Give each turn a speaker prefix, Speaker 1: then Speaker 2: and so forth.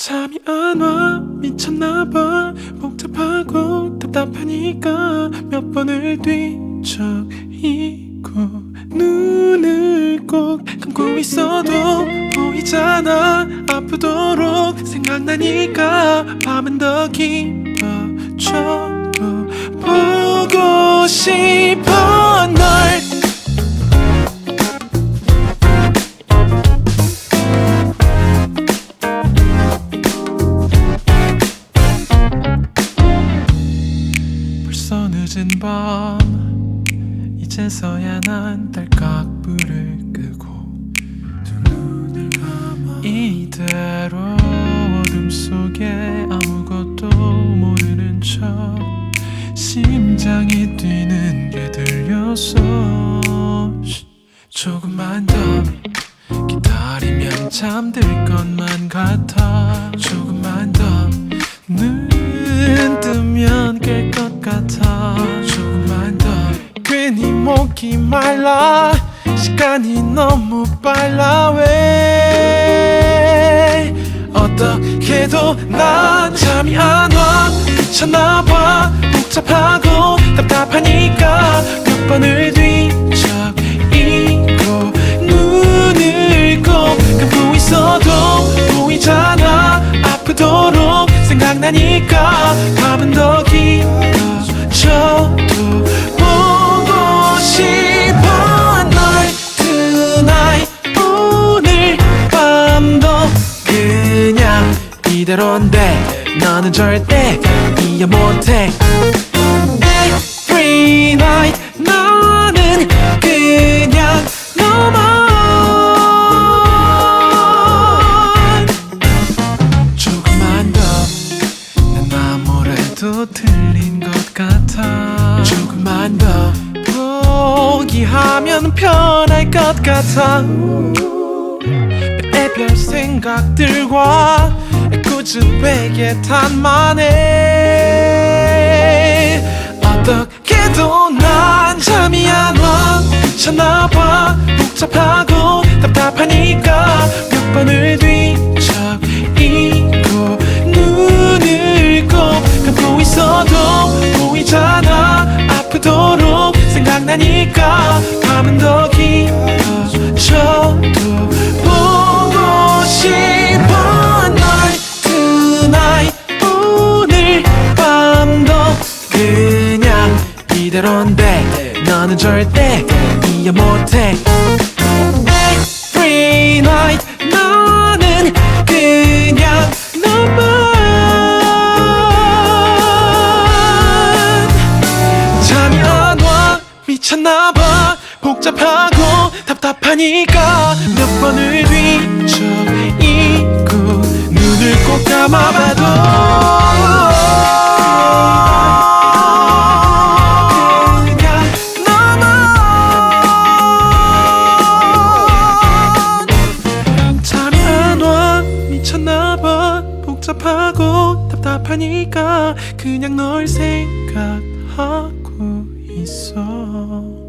Speaker 1: 잠이 안 와. 미쳤나봐. 복잡하고 답답하니까 몇 번을 뒤척이고 눈을 꼭 감고 있어도 보이잖아. 아프도록 생각나니까 밤은 더 깊어져 밤 이제서야 난 딸깍 불을 끄고 두 눈을 감아 이대로 어둠 속에 아무것도 모르는 척 심장이 뛰는 게 들려서 쉿, 조금만 더 기다리면 잠들 것만 같아. 조금만 더눈 목이 말라. 시간이 너무 빨라. 왜? 어떻게도 난 잠이 안 와. 미쳤나봐 너는 절대 이해 못해. Every night 나는 그냥 너만. 조금만 더. 난 아무래도 틀린 것 같아. 조금만 더. 포기하면 편할 것 같아. 별의별 생각들과 꾸준 베개 탄만해. 어떻게도 난 잠이 안와. 미쳤나봐 이대로인데 너는 절대 이해 못해. Every night 나는 그냥 너만 잠이 안 와 미쳤나봐. 복잡하고 답답하니까 몇 번을 뒤척이고 눈을 꼭 감아봐도 복잡하고 답답하니까 그냥 널 생각하고 있어